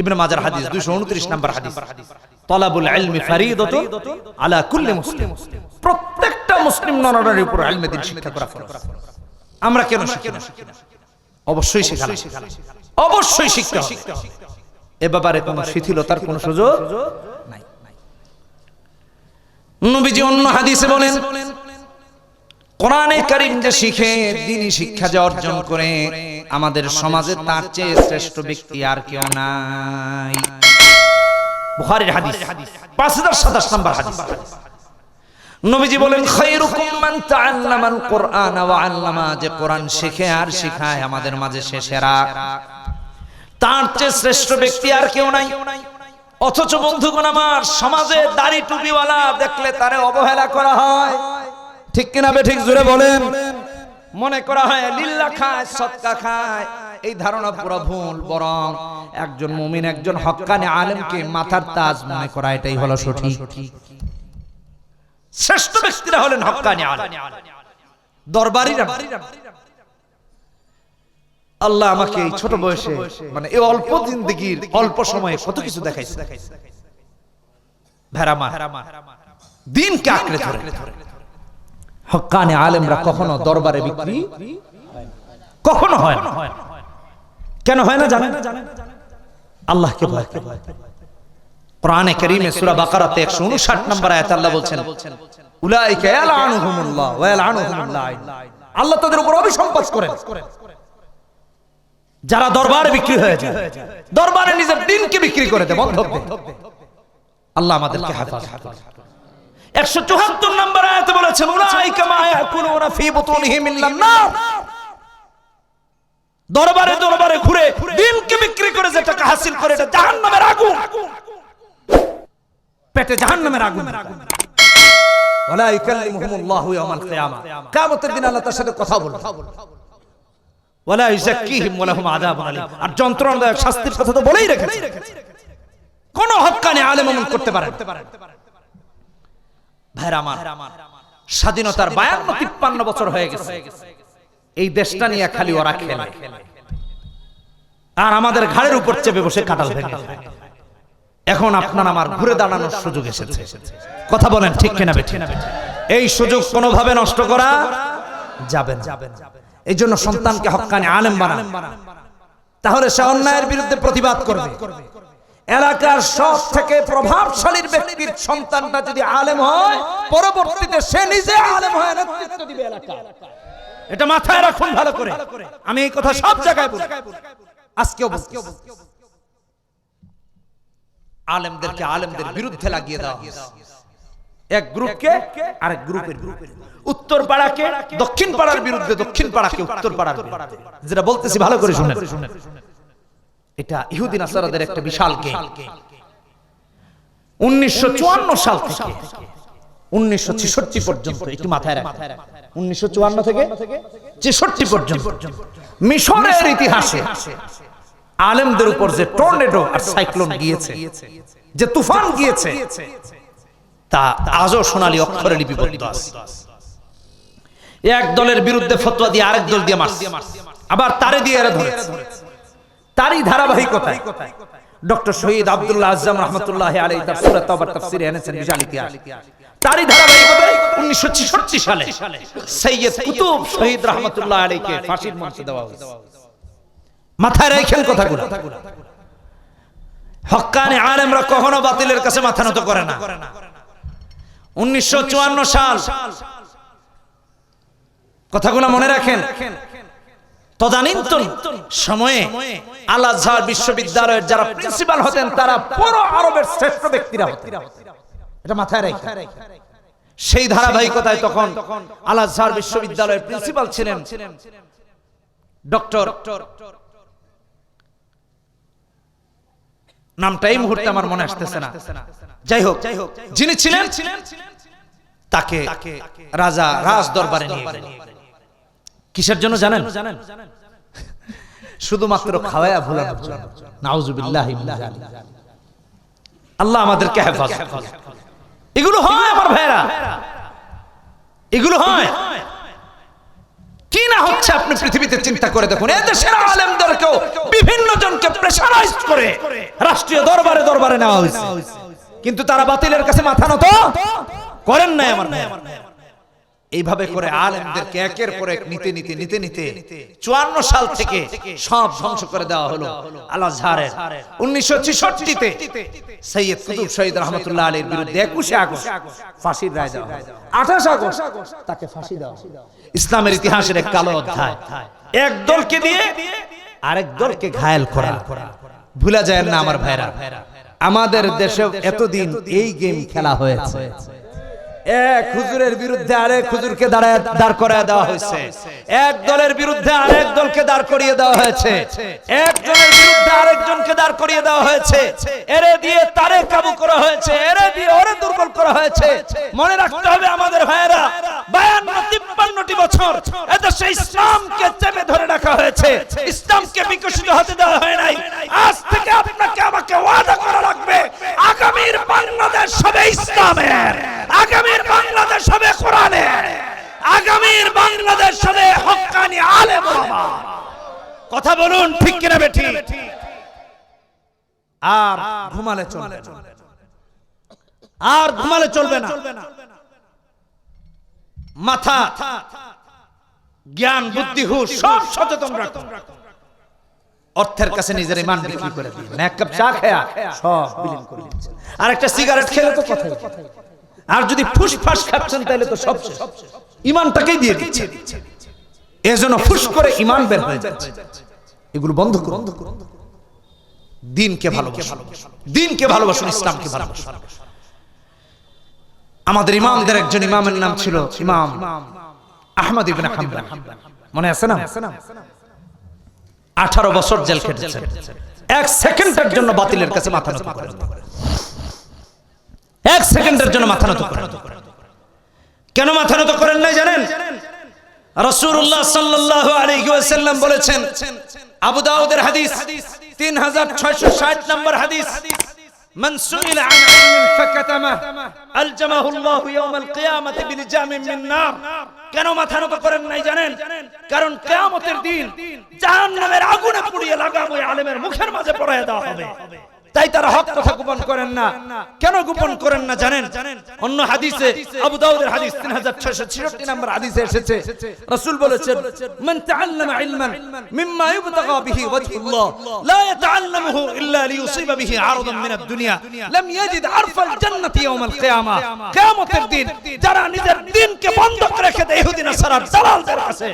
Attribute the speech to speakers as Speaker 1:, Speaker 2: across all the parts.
Speaker 1: ইবনে মাজার হাদিস 229 নম্বর হাদিস। তলাবুল ইলমি ফারিদাতুন আলা কুল্লি মুসলিম। প্রত্যেকটা মুসলিম নরনারীর উপর ইলমে দিন শিক্ষা করা ফরজ। আমরা কেন শিখি না? অবশ্যই শেখা অবশ্যই শিখতে হবে। এ ব্যাপারে কোনো শিথিলতার কোনো সুযোগ নাই। নবীজি অন্য হাদিসে বলেন কোরআনে কারিম যে শিখে, দিনই শিক্ষা যে অর্জন করে, আমাদের সমাজে তার চেয়ে শ্রেষ্ঠ ব্যক্তি আর কেউ নাই। বুখারীর হাদিস 5027 নম্বর হাদিস। নবীজি বলেন, খায়রুকুম মান তাআল্লামাল কুরআন ওয়া আল্লামা যে কোরআন শিখে আর শিখায়, আমাদের মাঝে সে সেরা। তার চেয়ে শ্রেষ্ঠ ব্যক্তি আর কেউ নাই। অথচ বন্ধুগণ আমার, সমাজে দাড়ি টুপিওয়ালা দেখলে তারে অবহেলা করা হয়। ঠিক কিনা ঠিক জুড়ে বলেন। মনে করা হয় লিল্লা খায়, সৎকা খায়। এই ধারণা পুরো ভুল, বরং একজন মুমিন, একজন হক্কানি আলেমকে মাথার তাজ মনে করা, এটাই হলো সঠিক। শ্রেষ্ঠ ব্যক্তিরা হলেন হক্কানি আলেম। দরবারিরা আল্লাহ আমাকে এই ছোট বয়সে মানে এই অল্প জিন্দগির, অল্প সময়ে কত কিছু দেখাইছে। ভেড়ামা দিনকে আঁকড়ে ধরে। হক্কানে আলেমরা কখনো দরবারে বিক্রি কখনো হয় না। কেন হয় না জানেন? আল্লাহকে ভয় করে। কোরআনে কারীমে সূরা বাকারাতে 159 নম্বর আয়াত আল্লাহ বলছেন উলাইকা ইয়ালআনুহুমুল্লাহ ওয়া ইয়ালআনুহুমুল্লাহ আল্লাহ তাদের উপর অভিসম্পাত করেন। যারা দরবারে বিক্রি হয়ে যায় দরবারে নিজের দিনকে বিক্রি করে দেয় বন্ধক দেয়। আল্লাহ আমাদেরকে হেফাজত করে। একশো চুহাত্তর নম্বর আয়াতে বলেছেন দরবারে দরবারে ঘুরে দিনকে বিক্রি করে যে টাকা হাসিল করে, এটা আগুন। পেটে জাহান্নামের আগুন। ওয়া লাহুম আযাবুন আলীম। আর যন্ত্রণাদায়ক শাস্তির কথা তো বলেই রেখেছে। কোন হক্কানি আলেম করতে পারে। ভাইরা আমার স্বাধীনতার বায়ান্ন তিপ্পান্ন বছর হয়ে গেছে। এই দেশটা নিয়ে খালি ওরা খেলে আর আমাদের ঘাড়ের উপর চেপে বসে কাটাল ভেঙে। এখন আপনার আমার ঘুরে দাঁড়ানোর সুযোগ এসেছে। কথা বলেন ঠিক কিনা এই সুযোগ কোনোভাবে নষ্ট করা যাবে না। এই জন্য সন্তানকে হক্কানি আলেম বানান। তাহলে সে অন্যায়ের বিরুদ্ধে প্রতিবাদ করবে। এলাকার সব থেকে প্রভাবশালীর ব্যক্তির সন্তানটা যদি আলেম হয়, পরবর্তীতে সে নিজে আলেম হয় নেতৃত্ব দিবে এলাকা এটা মাথায় রাখুন ভালো করে। আমি এই কথা সব জায়গায় বলি। আজকেও বলছি আলেমদেরকে আলেমদের বিরুদ্ধে লাগিয়ে দেওয়া এক গ্রুপকে আরেক গ্রুপের বিরুদ্ধে। উত্তর পাড়াকে দক্ষিণ পাড়ার বিরুদ্ধে দক্ষিণ পাড়াকে উত্তর পাড়ার। যেটা বলতেছি ভালো করে শুনেন। এটা ইহুদি নাসারাদের একটা বিশাল গেম উনিশশো সাল থেকে। উনিশশো পর্যন্ত একটু মাথায় রাখ উনিশশো থেকে ছেষট্টি পর্যন্ত। মিশরের ইতিহাসে আলেমদের উপর যে টর্নেডো আর সাইক্লোন গিয়েছে যে তুফান গিয়েছে তা আজও সোনালী অক্ষরে লিপিবদ্ধ আছে। এক দলের বিরুদ্ধে ফতোয়া দিয়ে আরেক দল দিয়ে মারছে আবার তারে দিয়ে এরা ধরেছে। তারই ধারাবাহিকতায় ডক্টর শহীদ আব্দুল্লাহ আজম রহমতুল্লাহ আলাই তার সূরা তওবার তাফসীরে এনেছেন বিশাল ইতিহাস। তারই ধারাবাহিকতায় 1966 সালে সৈয়দ কুতুব শহীদ রহমতুল্লাহ আলাইকে ফাঁসির মঞ্চে দেওয়া হয়েছে। মাথায় রাখেন কথাগুলো। হক্কানি আলেমরা কখনো বাতিলের কাছে মাথা নত করে না। 1954 সাল। কথাগুলো মনে রাখেন? তদানীন্তন সময়ে আল আজহার বিশ্ববিদ্যালয়ের যারা প্রিন্সিপাল হতেন, তারা পুরো আরবের শ্রেষ্ঠ ব্যক্তিরা হতেন। এটা মাথায় রেখে। সেই ধারাবাহিকতায় তখন আল আজহার বিশ্ববিদ্যালয়ের প্রিন্সিপাল ছিলেন ডক্টর নামটা এই মুহূর্তে আমার মনে আসতেছে না। যাই হোক, যিনি ছিলেন, তাকে রাজা রাজ দরবারে নিয়ে গেলেন। কিসের জন্য জানেন? শুধুমাত্র খাওয়ায়া জন্য নাউজুবিল্লাহ আল্লাহ আমাদেরকে হেফাজত। এগুলো হয় আমার ভাইরা এগুলো হয়। কি না হচ্ছে আপনি পৃথিবীতে চিন্তা করে দেখুন। এদেশের আলেমদেরকেও বিভিন্ন জনকে প্রেশারাইজ করে রাষ্ট্রীয় দরবারে দরবারে নেওয়া হয়েছে। কিন্তু তারা বাতিলের কাছে মাথা নত। করেন নাই আমার। এইভাবে করে আলেমদেরকে একের পর এক নিতে নিতে নিতে নিতে চুয়ান্ন সাল থেকে সব ধ্বংস করে দেওয়া হলো আল্লাহ ঝাড়ের উনিশশো ছিষট্টিতে সৈয়দ কুতুব শহীদ রহমতুল্লাহ আলীর বিরুদ্ধে একুশে আগস্ট ফাঁসির রায় দেওয়া আঠাশ আগস্ট তাকে ফাঁসি দেওয়া। ইসলামের ইতিহাসের এক কালো অধ্যায়। এক দলকে দিয়ে আরেক দলকে ঘায়েল করা। ভুলা যায় না আমার ভাইরা। আমাদের দেশে এতদিন এই গেম খেলা হয়েছে। এক হুজুরের বিরুদ্ধে আরেক হুজুরকে দাঁড়ায় দাঁড় করায় দেওয়া হয়েছে। এক দলের বিরুদ্ধে দলকে দাঁড় করিয়ে দেওয়া হয়েছে। একজনের বিরুদ্ধে আরেকজনকে দাঁড় করিয়ে দেওয়া হয়েছে। এরে দিয়ে তারে কাবু করা হয়েছে, এরে দিয়ে ওরে দুর্বল করা হয়েছে। মনে রাখতে হবে আমাদের ভাইয়েরা হতে দেওয়া হয় নাই। আগামীর ইসলামের, আগামীর বাংলাদেশ হবে কোরআনের। আগামীর বাংলাদেশ হবে হক্কানি আলেম ওলামা। কথা বলুন, ঠিক কিনা বেঠি আর ঘুমালে চলবে আর ঘুমালে চলবে না। মাথা, জ্ঞান, বুদ্ধি, হুশ, সব সচেতন রাখুন অর্থের কাছে নিজের ইমান বিক্রি করে দিন। এক কাপ চা খেয়া সব বিলীন করে দিচ্ছেন। আর একটা সিগারেট খেলে তো কথাই আর যদি ফুসফাস খাচ্ছেন, তাহলে তো সব। ইমানটাকেই দিয়ে দিচ্ছে। এজন্য ফুস করে ইমান বের হয়ে যাচ্ছে। এগুলো বন্ধ করুন। দিনকে ভালোবাসুন। দিনকে ভালোবাসুন, ইসলামকে ভালোবাসুন। আমাদের ইমামদের একজন ইমামের নাম ছিল ইমাম আহমদ ইবনে হাম্বল। মনে আছে না? আঠারো বছর জেল খেটেছেন। এক সেকেন্ডের জন্য বাতিলের কাছে মাথা নত করেন। এক সেকেন্ডের জন্য মাথা নত করেন। কেন মাথা নত করেন নাই জানেন রাসূলুল্লাহ সাল্লাল্লাহু আলাইহি ওয়াসাল্লাম বলেছেন আবু দাউদের হাদিস 3660 নম্বর হাদিস من سئل عن علم فكتمه ألجمه الله يوم القيامة بلجام من نار কেন মাথা নত করেন নাই জানেন কারণ কিয়ামতের দিন জাহান্নামের আগুনে পুড়িয়ে লাগাবো এই আলেমের মুখের মাঝে পড়ায় দেওয়া হবে তাই তারা হক কথা গোপন করেন না। কেন গোপন করেন না জানেন? অন্য হাদিসে, আবু দাউদের হাদিস 3666 নম্বর হাদিসে এসেছে। রাসূল বলেছেন, মান তাআল্লামা ইলমান মিম্মা ইবতাগা বিহি ওয়াজহুল্লাহ, লা ইয়াতাআল্লামুহু ইল্লা লিয়ুসিবা বিহি আরদান মিন আদ-দুনিয়া লাম ইয়াজিদ আরফাল জান্নাতি ইয়াউমাল কিয়ামা। কিয়ামতের দিন যারা নিজের দিনকে বন্ধক রেখে দেয়, ইহুদি, নাসারার দালালদের কাছে।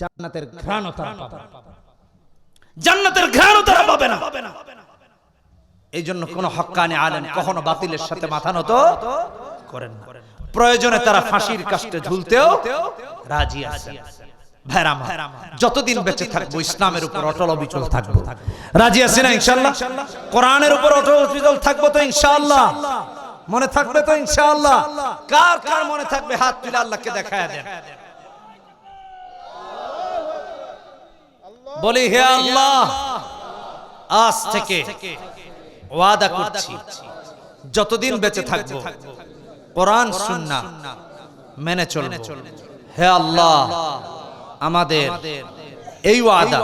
Speaker 1: জান্নাতের ঘ্রাণও তারা পাবে। জান্নাতের ঘ্রাণও তারা পাবে না। এই জন্য কোন হক্কানি আলেম কখনো বাতিলের সাথে মাথা নত করেন না। প্রয়োজনে তারা ফাঁসির কাষ্টে ঝুলতেও রাজি আছে যতদিন বেঁচে থাকব ইসলামের উপর অটল অবিচল থাকব। রাজি আছি না ইনশাল্লাহ? কোরআনের উপর অটল অবিচল থাকব তো ইনশাআল্লাহ মনে থাকবে তো ইনশাল্লাহ। কার কার মনে থাকবে? হাত তুলে আল্লাহকে দেখায় দেন। বলি হে আল্লাহ আজ থেকে ওয়াদা করছি যতদিন বেঁচে থাকব কোরআন সুন্নাহ মেনে চলবো। হে আল্লাহ আমাদের এই ওয়াদা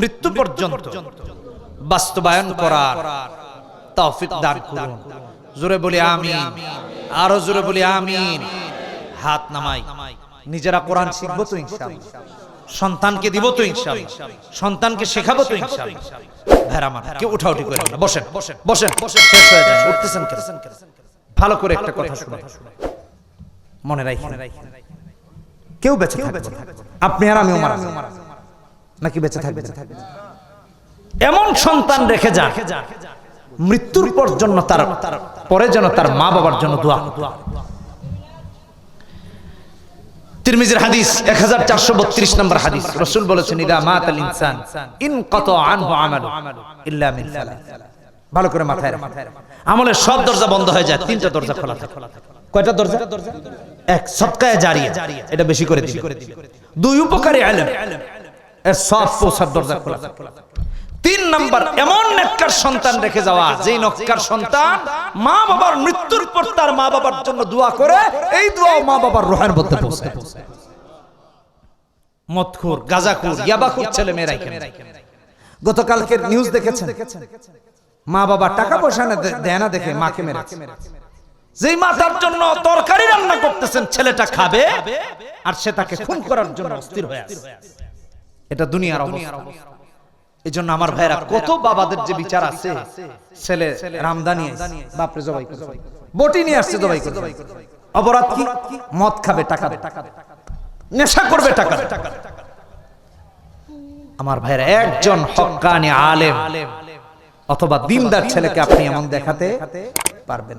Speaker 1: মৃত্যু পর্যন্ত বাস্তবায়ন করার তৌফিক দান করুন। জোরে বলি আমিন। আরও জোরে বলি আমিন। হাত নামাই। নিজেরা কোরআন শিখব তো ইনশাআল্লাহ। সন্তানকে দিব তো ইনশাআল্লাহ। সন্তানকে শেখাবো তো আমার কেউ উঠা করে। বসেন বসেন বসেন। শেষ হয়ে যায়। উঠতেছেন ভালো করে একটা কথা শুনে মনে কেউ বেঁচে থাকবে। আপনি আর নাকি বেঁচে থাকবে এমন সন্তান রেখে যান। মৃত্যুর পর জন্য তার, পরে যেন তার মা বাবার জন্য দোয়া। তিরমিজির হাদিস 1432 নম্বর হাদিস। রাসূল বলেছেন, ইদা মাতাল ইনসান, ইন কত আনহু আমালু ইল্লা মিন ভালো করে মাথায় রাখুন আমলের সব দরজা বন্ধ হয়ে যায়, তিনটা দরজা খোলা থাকে। কয়টা দরজা? এক সদকায়ে জারিয়া। এটা বেশি করে দিবে। দুই, উপকারী ইলম এর সব পৌঁছার দরজা খোলা থাকে। তিন নাম্বার এমন নেককার সন্তান রেখে যাওয়া যেই নক্কার সন্তান মা বাবার মৃত্যুর পর তার মা বাবার জন্য দোয়া করে এই দোয়া মা বাবার রোহের মধ্যে পৌঁছায়। মদখুর গাজাখুর ইয়াবাখুর ছেলে মেয়েরা এখানে। গতকালকে নিউজ দেখেছেন মা বাবা টাকা পয়সা না দেয় না দেখে মাকে মেরেছে। যেই মা তার জন্য তরকারি রান্না করতেছেন ছেলেটা খাবে আর সে তাকে খুন করার জন্য অস্থির হয়ে আছে। এটা দুনিয়ার অবস্থা। এই জন্য আমার ভাইরা কত বাবাদের যে বিচার আছে ছেলে রামদানি বাপরে জবাই বটি নিয়ে আসছে জবাই করে অপরাধ কি? মদ খাবে টাকা নেশা করবে টাকা আমার ভাইরা একজন হক্কানি আলেম। অথবা দিনদার ছেলেকে আপনি এমন দেখাতে পারবেন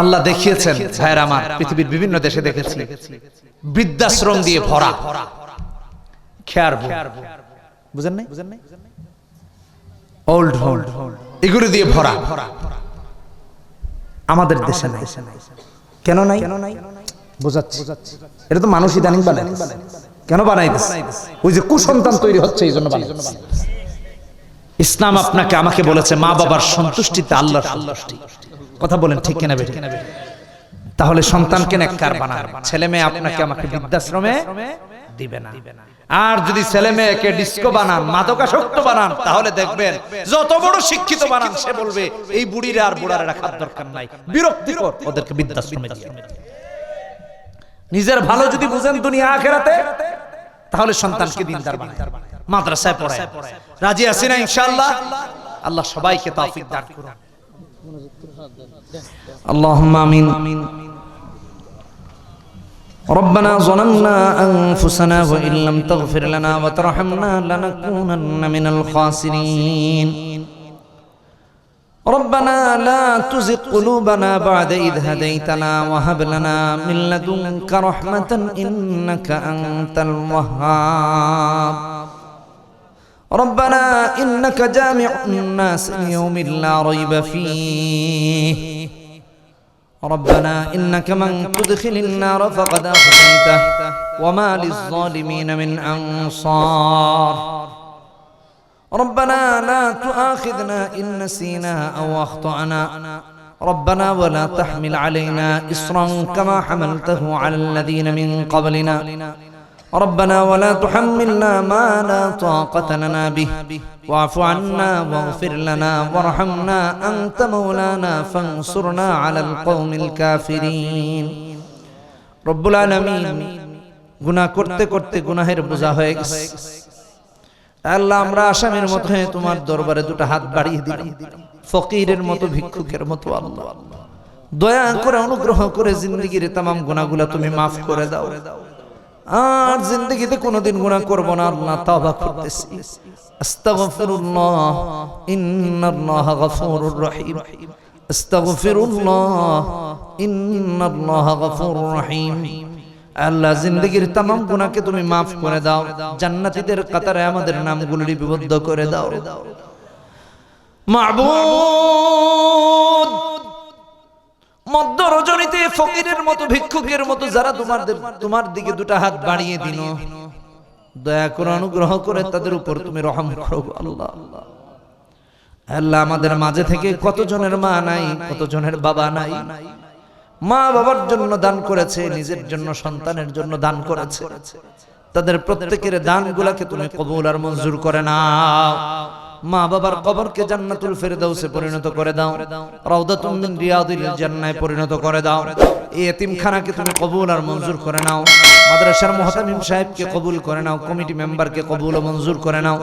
Speaker 1: আল্লাহ দেখিয়েছেন ভাইরা আমার পৃথিবীর বিভিন্ন দেশে দেখেছি। বৃদ্ধাশ্রম দিয়ে ভরা। খেয়ার বুঝেন নাই? বুঝেন নাই? ওল্ড হোল্ড এগুলো দিয়ে ভরা। আমাদের দেশে নাই। কেন নাই? বোঝাচ্ছি। এটা তো মানুষ ইদানিং বানায় কেন বানাই ওই যে কুসন্তান তৈরি হচ্ছে এই জন্য ইসলাম আপনাকে আমাকে বলেছে মা বাবার সন্তুষ্টিতে আল্লাহ সন্তুষ্টি। কথা বলেন ঠিক কেনা বেঠিক? তাহলে সন্তানকে নেককার বানান। ছেলে মেয়ে আপনাকে আমাকে বৃদ্ধাশ্রমে দিবে না আর যদি ছেলে মেয়েকে ডিস্কো বানান মাদকাসক্ত বানান তাহলে দেখবেন যত বড় শিক্ষিত বানান সে বলবে এই বুড়িরা আর বুড়ারে রাখার দরকার নাই বিরক্তিকর ওদেরকে বৃদ্ধাশ্রমে দিয়ে নিজের ভালো যদি বুঝেন দুনিয়া আখেরাতে তাহলে সন্তানকে দিনদার বানান মাদ্রাসায় পড়ায় রাজি আছি না ইনশাআল্লাহ আল্লাহ সবাইকে তৌফিক দান করুন اللهم آمين ربنا ظلمنا أنفسنا وإن لم تغفر لنا وترحمنا لنكونن من الخاسرين. ربنا لا تزغ قلوبنا بعد إذ هديتنا وهب لنا من لدنك رحمة إنك أنت الوهاب. ربنا إنك جامع الناس ليوم لا ريب فيه. ربنا إنك من تدخل النار فقد أخذيته وما للظالمين من أنصار. ربنا لا تؤاخذنا إن نسينا أو أخطأنا. ربنا ولا تحمل علينا إصرا كما حملته على الذين من قبلنا. ربنا ولا تحملنا ما لا طاقة لنا به واعف عنا واغفر لنا وارحمنا أنت مولانا فانصرنا على القوم الكافرين رب العالمين গুনাহ করতে করতে গুনাহের বোঝা হয়ে গেছে আল্লাহ আমরা আসামের মতো হয়ে তোমার দরবারে দুটো হাত বাড়িয়ে দিলাম ফকিরের মতো ভিক্ষুকের মতো আল্লাহ দয়া করে অনুগ্রহ করে জিন্দগির তাম গুণাগুলা তুমি মাফ করে দাও আর জিন্দগিতে কোনোদিন গুণা করব না, আল্লাহ তওবা করতেছি। আস্তাগফিরুল্লাহ, ইন্নাল্লাহা গফুরুর রহিম। আস্তাগফিরুল্লাহ, ইন্নাল্লাহা গফুরুর রহিম। আল্লাহ, জিন্দগির তাম গুণাকে তুমি মাফ করে দাও। জান্নাতীদের কাতারে আমাদের নামগুলো লিপিবদ্ধ করে দাও। মাবুদ মধ্য রজনীতে ফকিরের মতো, ভিক্ষুকের মতো যারা তোমার তোমার দিকে দুটা হাত বাড়িয়ে দিন দয়া করে অনুগ্রহ করে তাদের উপর তুমি রহম করো, আল্লাহ। আল্লাহ আমাদের মাঝে থেকে কতজনের মা নাই, কতজনের বাবা নাই? মা বাবার জন্য দান করেছে, নিজের জন্য, সন্তানের জন্য দান করেছে। তাদের প্রত্যেকের দানগুলাকে তুমি কবুল আর মঞ্জুর করে নাও। মা বাবার কবরকে জান্নাতুল ফেরদাউসে পরিণত করে দাও। রাউদাতুম মিন রিয়াদিল জান্নায় পরিণত করে দাও। এই এতিমখানাকে তুমি কবুল আর মঞ্জুর করে নাও। মাদ্রাসার মুহতামিম সাহেবকে কবুল করে নাও। কমিটি মেম্বারকে কবুল ও মঞ্জুর করে নাও।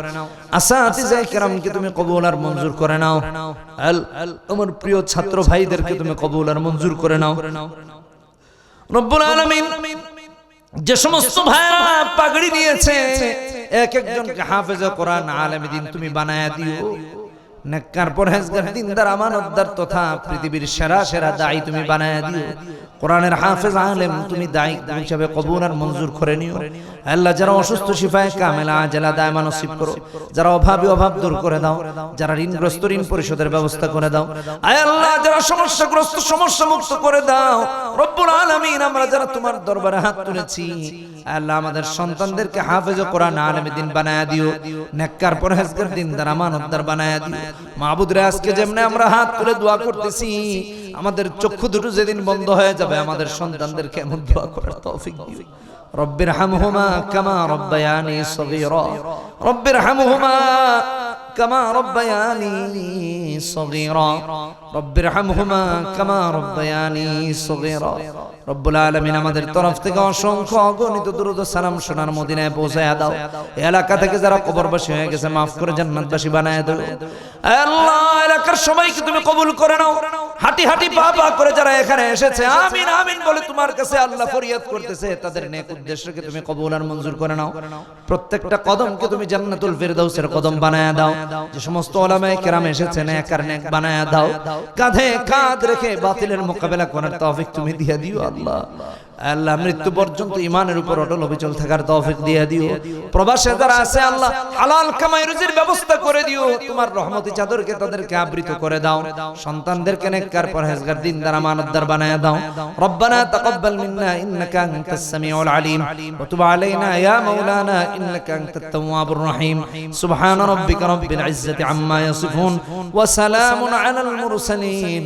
Speaker 1: আসাতিজায়ে কেরামকে তুমি কবুল আর মঞ্জুর করে নাও। আল, আমার প্রিয় ছাত্র ভাইদেরকে তুমি কবুল আর মঞ্জুর করে নাও। রব্বুল আলামিন যে সমস্ত ভাইরা পাগড়ি নিয়েছে এক একজনকে হাফেজে কোরআন আলেম দিন তুমি বানায়া দিও। নেককার পরহেজগার, দিনদার, আমানতদার তথা পৃথিবীর সেরা সেরা দায়ী তুমি বানায়া দিও। কোরআনের হাফেজ আলেম, তুমি দায়ী হিসাবে কবুল আর মঞ্জুর করে নিও। আল্লাহ, যারা অসুস্থ শিফায়ে কামেলা জেলা দায়মা নসিব করো। যারা অভাবী অভাব দূর করে দাও, যারা ঋণগ্রস্ত ঋণ পরিশোধের ব্যবস্থা করে দাও। আয় আল্লাহ, যারা সমস্যাগ্রস্ত সমস্যা মুক্ত করে দাও। রব্বুল আলামিন, আমরা যারা তোমার দরবারে হাত তুলেছি আল্লাহ, আমাদের সন্তানদেরকে হাফেজ কোরআন আলেম দিন বানায়া দিও। নেককার পরহেজগার দিনদার, আমানতদার বানায়া দিও। মাহবুদ রে আজকে যেমনে আমরা হাত তুলে দোয়া করতেছি আমাদের চক্ষু দুটো যেদিন বন্ধ হয়ে যাবে আমাদের সন্তানদের কেমন দোয়া করার তৌফিক দিও রব্বির হামহুমা কামা রব্বায়ানি সগীরা। রব্বির হামহুমা আমাদের তরফ থেকে অসংখ্য অগণিত সালাম মদিনায় পৌঁছায় দাও। এলাকা থেকে যারা কবরবাসী হয়ে গেছে, মাফ করে জান্নাতবাসী বানায় দাও। আল্লাহ, এলাকার সবাইকে তুমি কবুল করে নাও। হাঁটি হাঁটি পা পা করে যারা এখানে এসেছে, আমিন আমিন বলে তোমার কাছে আল্লাহ ফরিয়াদ করতেছে। তাদের নেক উদ্দেশ্যকে তুমি কবুল আর মঞ্জুর করে নাও। প্রত্যেকটা কদমকে তুমি জান্নাতুল ফেরদাউসের কদম বানায় দাও। যে সমস্ত ওলামায় কেরাম এসেছেন একার এক বানায় দাও। কাঁধে কাঁধ রেখে বাতিলের মোকাবেলা করার তৌফিক তুমি দিয়ে দিও আল্লাহ। আল্লাহ মৃত্যু পর্যন্ত ইমানের উপর অটল অবিচল থাকার তৌফিক দিয়ে দিও। প্রবাসে যারা আছে, আল্লাহ হালাল কামাই রুজির ব্যবস্থা করে দিও। তোমার রহমতি চাদরকে তাদেরকে আবৃত করে দাও। সন্তানদেরকে নেককার পরহেজগার, দিনদার, আমানতদার বানায় দাও। রব্বানা তাকাব্বাল মিন্না ইন্নাকা আনতাস সামিউল আলিম। ওয়া তুব আলাইনা ইয়া মাওলানা ইন্নাকা আনতাত তাওয়াবুর রহিম। সুবহান রাব্বিকা রাব্বিল ইজ্জাতি আম্মা ইয়াসিফুন। ওয়া সালামুন আলাল মুরসালিন।